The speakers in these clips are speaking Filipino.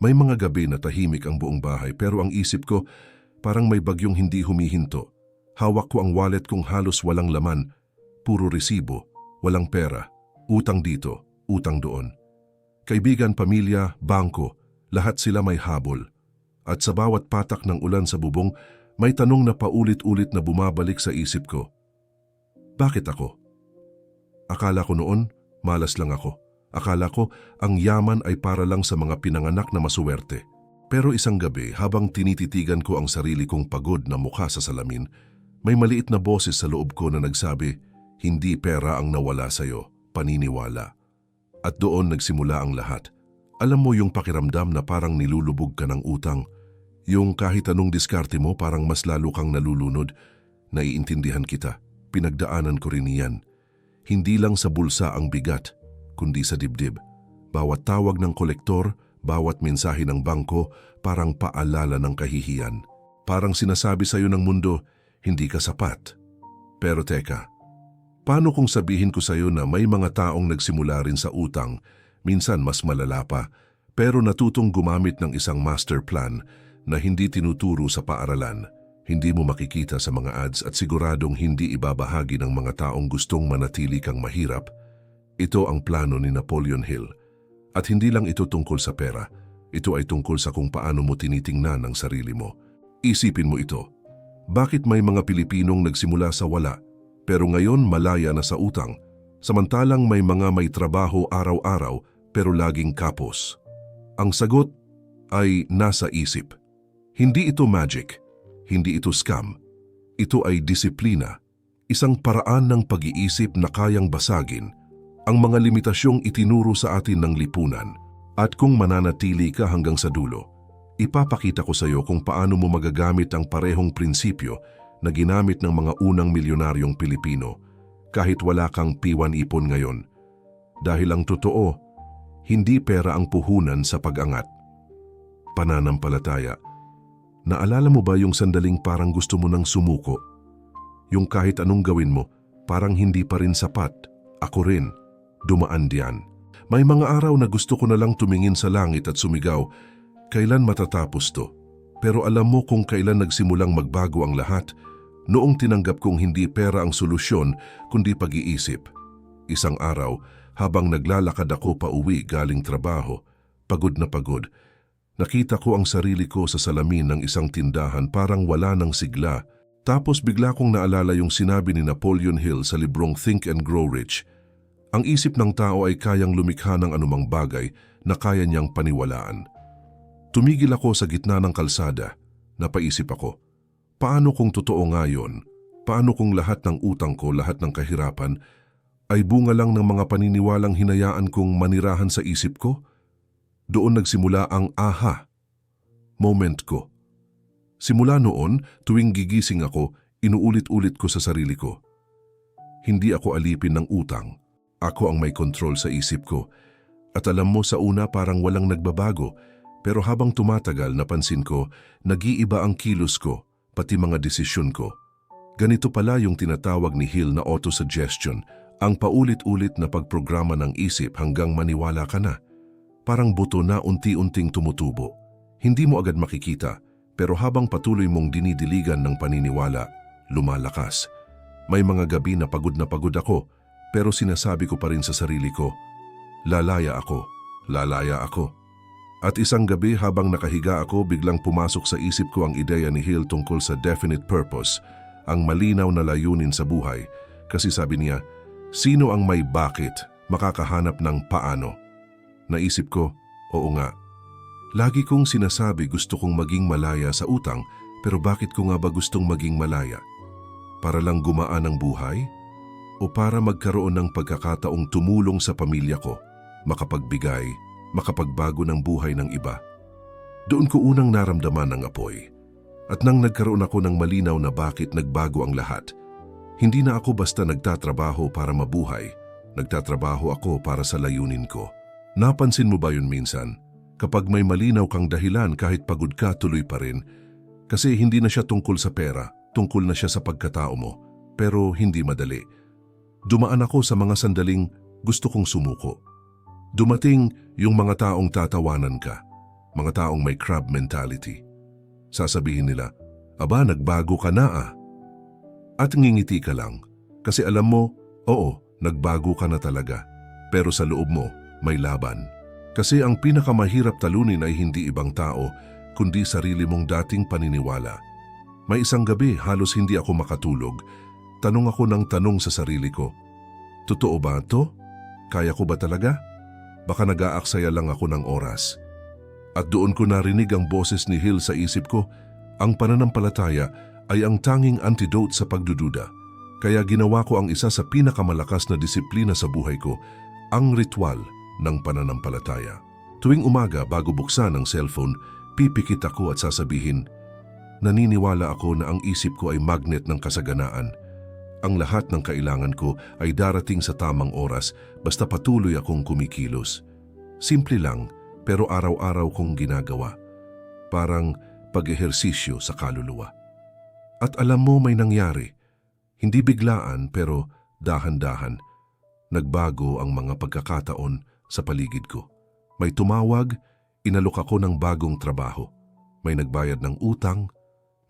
May mga gabi na tahimik ang buong bahay pero ang isip ko parang may bagyong hindi humihinto. Hawak ko ang wallet kong halos walang laman. Puro resibo, walang pera, utang dito, utang doon. Kaibigan, pamilya, bangko, lahat sila may habol. At sa bawat patak ng ulan sa bubong, may tanong na paulit-ulit na bumabalik sa isip ko. Bakit ako? Akala ko noon, malas lang ako. Akala ko, ang yaman ay para lang sa mga pinanganak na masuwerte. Pero isang gabi, habang tinititigan ko ang sarili kong pagod na mukha sa salamin, may maliit na boses sa loob ko na nagsabi, hindi pera ang nawala sa'yo, paniniwala. At doon nagsimula ang lahat. Alam mo yung pakiramdam na parang nilulubog ka ng utang. Yung kahit anong diskarte mo parang mas lalo kang nalulunod. Naiintindihan kita. Pinagdaanan ko rin iyan. Hindi lang sa bulsa ang bigat, kundi sa dibdib. Bawat tawag ng kolektor, bawat mensahe ng bangko, parang paalala ng kahihiyan. Parang sinasabi sa'yo ng mundo, hindi ka sapat. Pero teka, paano kung sabihin ko sa'yo na may mga taong nagsimula rin sa utang, minsan mas malala pa, pero natutong gumamit ng isang master plan na hindi tinuturo sa paaralan, hindi mo makikita sa mga ads at siguradong hindi ibabahagi ng mga taong gustong manatili kang mahirap, ito ang plano ni Napoleon Hill. At hindi lang ito tungkol sa pera, ito ay tungkol sa kung paano mo tinitingnan ang sarili mo. Isipin mo ito. Bakit may mga Pilipinong nagsimula sa wala, pero ngayon malaya na sa utang, samantalang may mga may trabaho araw-araw pero laging kapos? Ang sagot ay nasa isip. Hindi ito magic, hindi ito scam. Ito ay disiplina, isang paraan ng pag-iisip na kayang basagin ang mga limitasyong itinuro sa atin ng lipunan. At kung mananatili ka hanggang sa dulo, ipapakita ko sa iyo kung paano mo magagamit ang parehong prinsipyo na ginamit ng mga unang milyonaryong Pilipino kahit wala kang piwan ipon ngayon. Dahil ang totoo, hindi pera ang puhunan sa pag-angat. Pananampalataya. Naalala mo ba yung sandaling parang gusto mo nang sumuko? Yung kahit anong gawin mo, parang hindi pa rin sapat. Ako rin. Dumaan diyan. May mga araw na gusto ko na lang tumingin sa langit at sumigaw, kailan matatapos to? Pero alam mo kung kailan nagsimulang magbago ang lahat, noong tinanggap kong hindi pera ang solusyon kundi pag-iisip. Isang araw, habang naglalakad ako pa uwi galing trabaho, pagod na pagod, nakita ko ang sarili ko sa salamin ng isang tindahan parang wala ng sigla. Tapos bigla kong naalala yung sinabi ni Napoleon Hill sa librong Think and Grow Rich. Ang isip ng tao ay kayang lumikha ng anumang bagay na kaya niyang paniwalaan. Tumigil ako sa gitna ng kalsada. Napaisip ako, paano kung totoo nga yun? Paano kung lahat ng utang ko, lahat ng kahirapan, ay bunga lang ng mga paniniwalang hinayaan kong manirahan sa isip ko? Doon nagsimula ang aha. Moment ko. Simula noon, tuwing gigising ako, inuulit-ulit ko sa sarili ko. Hindi ako alipin ng utang. Ako ang may kontrol sa isip ko. At alam mo sa una parang walang nagbabago, pero habang tumatagal napansin ko, nag-iiba ang kilos ko, pati mga desisyon ko. Ganito pala yung tinatawag ni Hill na autosuggestion, ang paulit-ulit na pagprograma ng isip hanggang maniwala ka na. Parang buto na unti-unting tumutubo. Hindi mo agad makikita, pero habang patuloy mong dinidiligan ng paniniwala, lumalakas. May mga gabi na pagod na pagod ako, pero sinasabi ko pa rin sa sarili ko, lalaya ako, lalaya ako. At isang gabi habang nakahiga ako, biglang pumasok sa isip ko ang ideya ni Hill tungkol sa definite purpose, ang malinaw na layunin sa buhay. Kasi sabi niya, sino ang may bakit makakahanap ng paano? Naisip ko, oo nga. Lagi kong sinasabi gusto kong maging malaya sa utang, pero bakit ko nga ba gustong maging malaya? Para lang gumaan ang buhay? O para magkaroon ng pagkakataong tumulong sa pamilya ko, makapagbigay, makapagbago ng buhay ng iba. Doon ko unang naramdaman ang apoy. At nang nagkaroon ako ng malinaw na bakit nagbago ang lahat, hindi na ako basta nagtatrabaho para mabuhay, nagtatrabaho ako para sa layunin ko. Napansin mo ba yun minsan? Kapag may malinaw kang dahilan kahit pagod ka tuloy pa rin, kasi hindi na siya tungkol sa pera, tungkol na siya sa pagkatao mo, pero hindi madali Dumaan ako sa mga sandaling gusto kong sumuko. Dumating yung mga taong tatawanan ka. mga taong may crab mentality. Sasabihin nila, aba nagbago ka na ah. At ngingiti ka lang kasi alam mo, oo, nagbago ka na talaga. Pero sa loob mo, may laban. Kasi ang pinakamahirap talunin ay hindi ibang tao, kundi sarili mong dating paniniwala. May isang gabi halos hindi ako makatulog. Tanong ako ng tanong sa sarili ko, Totoo ba to? Kaya ko ba talaga? Baka nag-aaksaya lang ako ng oras. At doon ko narinig ang boses ni Hill sa isip ko, ang pananampalataya ay ang tanging antidote sa pagdududa. Kaya ginawa ko ang isa sa pinakamalakas na disiplina sa buhay ko, ang ritual ng pananampalataya. Tuwing umaga bago buksan ang cellphone, pipikit ako at sasabihin, naniniwala ako na ang isip ko ay magnet ng kasaganaan. Ang lahat ng kailangan ko ay darating sa tamang oras basta patuloy akong kumikilos. Simple lang pero araw-araw kong ginagawa. Parang pag-ehersisyo sa kaluluwa. At alam mo may nangyari. Hindi biglaan pero dahan-dahan. Nagbago ang mga pagkakataon sa paligid ko. May tumawag, inalok ako ng bagong trabaho. May nagbayad ng utang,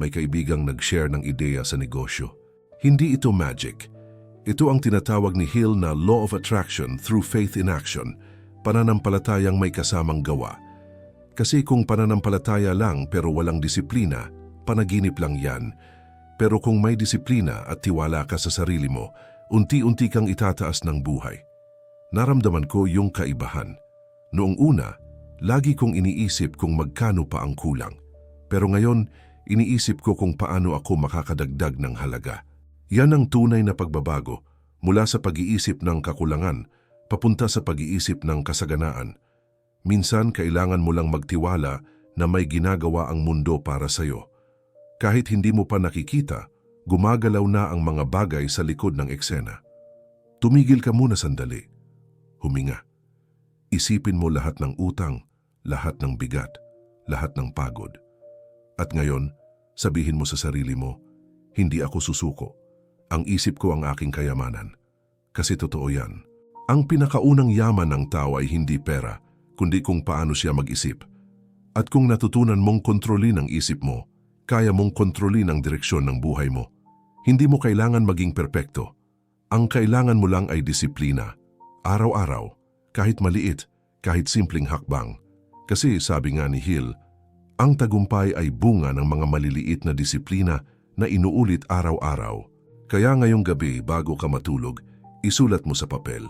may kaibigang nag-share ng ideya sa negosyo. Hindi ito magic. Ito ang tinatawag ni Hill na Law of Attraction through Faith in Action, pananampalatayang may kasamang gawa. Kasi kung pananampalataya lang pero walang disiplina, panaginip lang yan. Pero kung may disiplina at tiwala ka sa sarili mo, unti-unti kang itataas ng buhay. Naramdaman ko yung kaibahan. Noong una, lagi kong iniisip kung magkano pa ang kulang. Pero ngayon, iniisip ko kung paano ako makakadagdag ng halaga. Yan ang tunay na pagbabago mula sa pag-iisip ng kakulangan papunta sa pag-iisip ng kasaganaan. Minsan kailangan mo lang magtiwala na may ginagawa ang mundo para sa'yo. Kahit hindi mo pa nakikita, gumagalaw na ang mga bagay sa likod ng eksena. Tumigil ka muna sandali. Huminga. Isipin mo lahat ng utang, lahat ng bigat, lahat ng pagod. At ngayon, sabihin mo sa sarili mo, hindi ako susuko. Ang isip ko ang aking kayamanan. Kasi totoo yan. Ang pinakaunang yaman ng tao ay hindi pera, kundi kung paano siya mag-isip. At kung natutunan mong kontrolin ang isip mo, kaya mong kontrolin ang direksyon ng buhay mo. Hindi mo kailangan maging perpekto. Ang kailangan mo lang ay disiplina. Araw-araw, kahit maliit, kahit simpleng hakbang. Kasi sabi nga ni Hill, ang tagumpay ay bunga ng mga maliliit na disiplina na inuulit araw-araw. Kaya ngayong gabi bago ka matulog, isulat mo sa papel.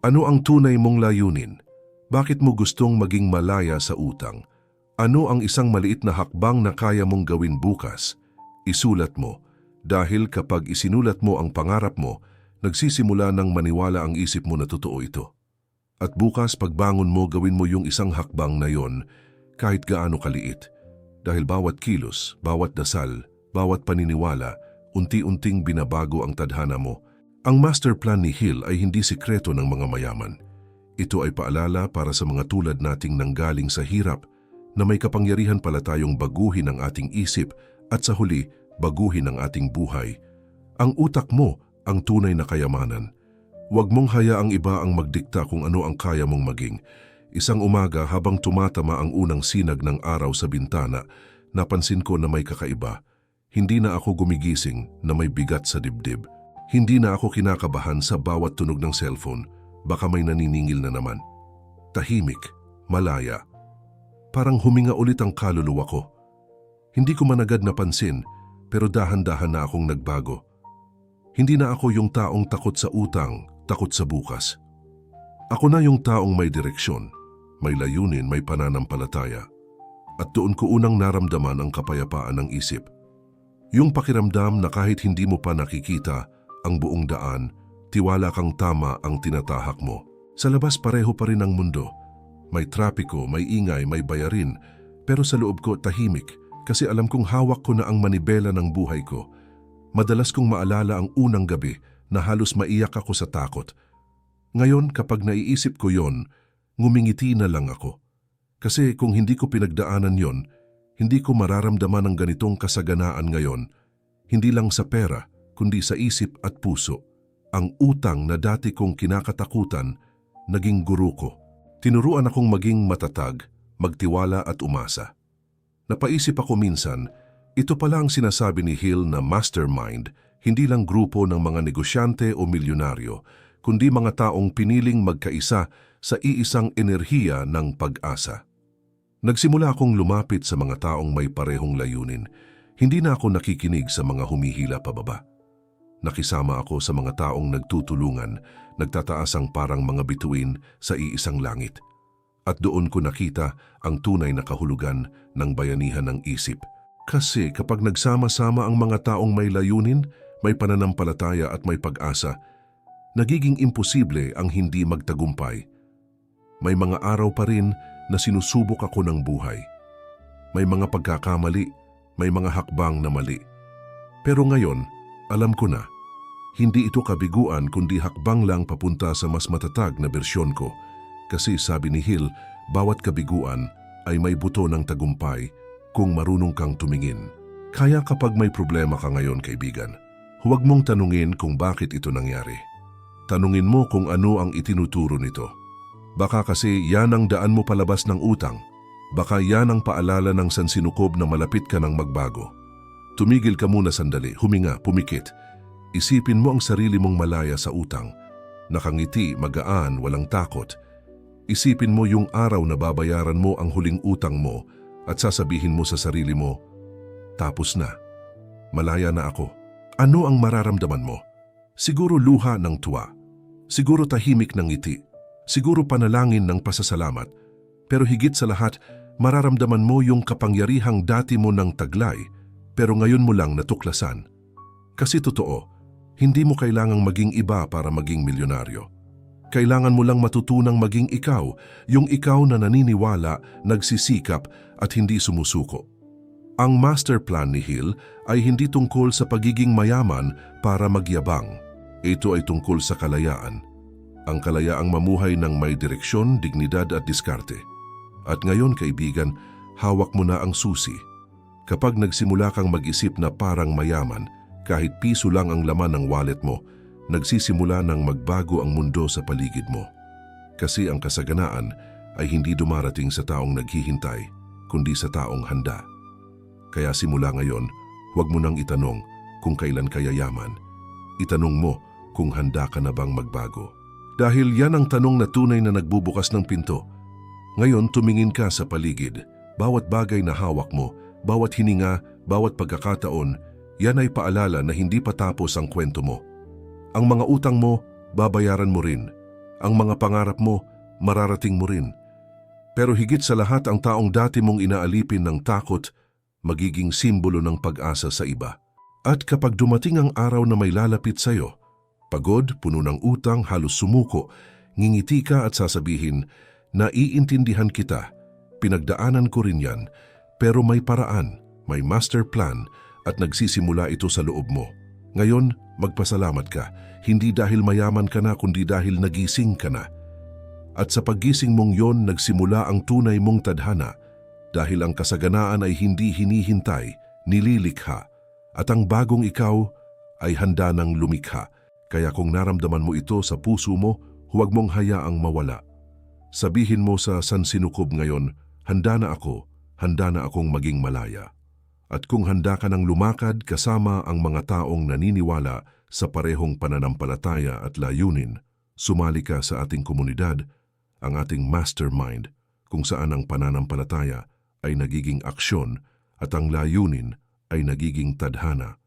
Ano ang tunay mong layunin? Bakit mo gustong maging malaya sa utang? Ano ang isang maliit na hakbang na kaya mong gawin bukas? Isulat mo. Dahil kapag isinulat mo ang pangarap mo, nagsisimula ng maniwala ang isip mo na totoo ito. At bukas pagbangon mo gawin mo yung isang hakbang na yon kahit gaano kaliit. Dahil bawat kilos, bawat dasal, bawat paniniwala, unti-unting binabago ang tadhana mo. Ang master plan ni Hill ay hindi sikreto ng mga mayaman. Ito ay paalala para sa mga tulad nating nanggaling sa hirap na may kapangyarihan pala tayong baguhin ang ating isip at sa huli, baguhin ang ating buhay. Ang utak mo ang tunay na kayamanan. Huwag mong hayaang iba ang magdikta kung ano ang kaya mong maging. Isang umaga habang tumatama ang unang sinag ng araw sa bintana, napansin ko na may kakaiba. Hindi na ako gumigising na may bigat sa dibdib. Hindi na ako kinakabahan sa bawat tunog ng cellphone. Baka may naniningil na naman. Tahimik, malaya. Parang huminga ulit ang kaluluwa ko. Hindi ko managad napansin, pero dahan-dahan na akong nagbago. Hindi na ako yung taong takot sa utang, takot sa bukas. Ako na yung taong may direksyon, may layunin, may pananampalataya. At doon ko unang naramdaman ang kapayapaan ng isip. Yung pakiramdam na kahit hindi mo pa nakikita ang buong daan, tiwala kang tama ang tinatahak mo. Sa labas pareho pa rin ang mundo. May trapiko, may ingay, may bayarin, pero sa loob ko tahimik kasi alam kong hawak ko na ang manibela ng buhay ko. Madalas kong maalala ang unang gabi na halos maiyak ako sa takot. Ngayon kapag naiisip ko yon, ngumingiti na lang ako. Kasi kung hindi ko pinagdaanan yon, hindi ko mararamdaman ang ganitong kasaganaan ngayon, hindi lang sa pera, kundi sa isip at puso. Ang utang na dati kong kinakatakutan, naging guru ko. Tinuruan akong maging matatag, magtiwala at umasa. Napaisip ako minsan, ito pala ang sinasabi ni Hill na mastermind, hindi lang grupo ng mga negosyante o milyonaryo, kundi mga taong piniling magkaisa sa iisang enerhiya ng pag-asa. Nagsimula akong lumapit sa mga taong may parehong layunin. Hindi na ako nakikinig sa mga humihila pababa. Nakisama ako sa mga taong nagtutulungan, nagtataas ang parang mga bituin sa iisang langit. At doon ko nakita ang tunay na kahulugan ng bayanihan ng isip. Kasi kapag nagsama-sama ang mga taong may layunin, may pananampalataya at may pag-asa, nagiging imposible ang hindi magtagumpay. May mga araw pa rin na sinusubok ako ng buhay. May mga pagkakamali, may mga hakbang na mali. Pero ngayon, alam ko na, hindi ito kabiguan kundi hakbang lang papunta sa mas matatag na bersyon ko. Kasi sabi ni Hill, bawat kabiguan ay may buto ng tagumpay kung marunong kang tumingin. Kaya kapag may problema ka ngayon, kaibigan, huwag mong tanungin kung bakit ito nangyari. Tanungin mo kung ano ang itinuturo nito. Baka kasi yan ang daan mo palabas ng utang. Baka yan ang paalala ng sansinukob na malapit ka ng magbago. Tumigil ka muna sandali, huminga, pumikit. Isipin mo ang sarili mong malaya sa utang. Nakangiti, magaan, walang takot. Isipin mo yung araw na babayaran mo ang huling utang mo at sasabihin mo sa sarili mo, tapos na. Malaya na ako. Ano ang mararamdaman mo? Siguro luha ng tuwa. Siguro tahimik ng ngiti. Siguro panalangin ng pasasalamat. Pero higit sa lahat, mararamdaman mo yung kapangyarihang dati mo ng taglay pero ngayon mo lang natuklasan. Kasi totoo, hindi mo kailangang maging iba para maging milyonaryo. Kailangan mo lang matutunang maging ikaw, yung ikaw na naniniwala, nagsisikap at hindi sumusuko. Ang master plan ni Hill ay hindi tungkol sa pagiging mayaman para magyabang. Ito ay tungkol sa kalayaan. Ang kalayaang mamuhay ng may direksyon, dignidad at diskarte. At ngayon kaibigan, hawak mo na ang susi. Kapag nagsimula kang mag-isip na parang mayaman, kahit piso lang ang laman ng wallet mo, nagsisimula ng magbago ang mundo sa paligid mo. Kasi ang kasaganaan ay hindi dumarating sa taong naghihintay, kundi sa taong handa. Kaya simula ngayon, huwag mo nang itanong kung kailan ka yayaman. Itanong mo kung handa ka na bang magbago. Dahil yan ang tanong na tunay na nagbubukas ng pinto. Ngayon tumingin ka sa paligid. Bawat bagay na hawak mo, bawat hininga, bawat pagkakataon, yan ay paalala na hindi pa tapos ang kwento mo. Ang mga utang mo, babayaran mo rin. Ang mga pangarap mo, mararating mo rin. Pero higit sa lahat ang taong dati mong inaalipin ng takot, magiging simbolo ng pag-asa sa iba. At kapag dumating ang araw na may lalapit sa iyo, pagod, puno ng utang, halos sumuko, ngingiti ka at sasabihin, naiintindihan kita, pinagdaanan ko rin yan, pero may paraan, may master plan at nagsisimula ito sa loob mo. Ngayon, magpasalamat ka, hindi dahil mayaman ka na kundi dahil nagising ka na. At sa paggising mong yon nagsimula ang tunay mong tadhana dahil ang kasaganaan ay hindi hinihintay, nililikha at ang bagong ikaw ay handa ng lumikha. Kaya kung naramdaman mo ito sa puso mo, huwag mong hayaang mawala. Sabihin mo sa sansinukob ngayon, handa na ako, handa na akong maging malaya. At kung handa ka ng lumakad kasama ang mga taong naniniwala sa parehong pananampalataya at layunin, sumali ka sa ating komunidad, ang ating mastermind, kung saan ang pananampalataya ay nagiging aksyon at ang layunin ay nagiging tadhana.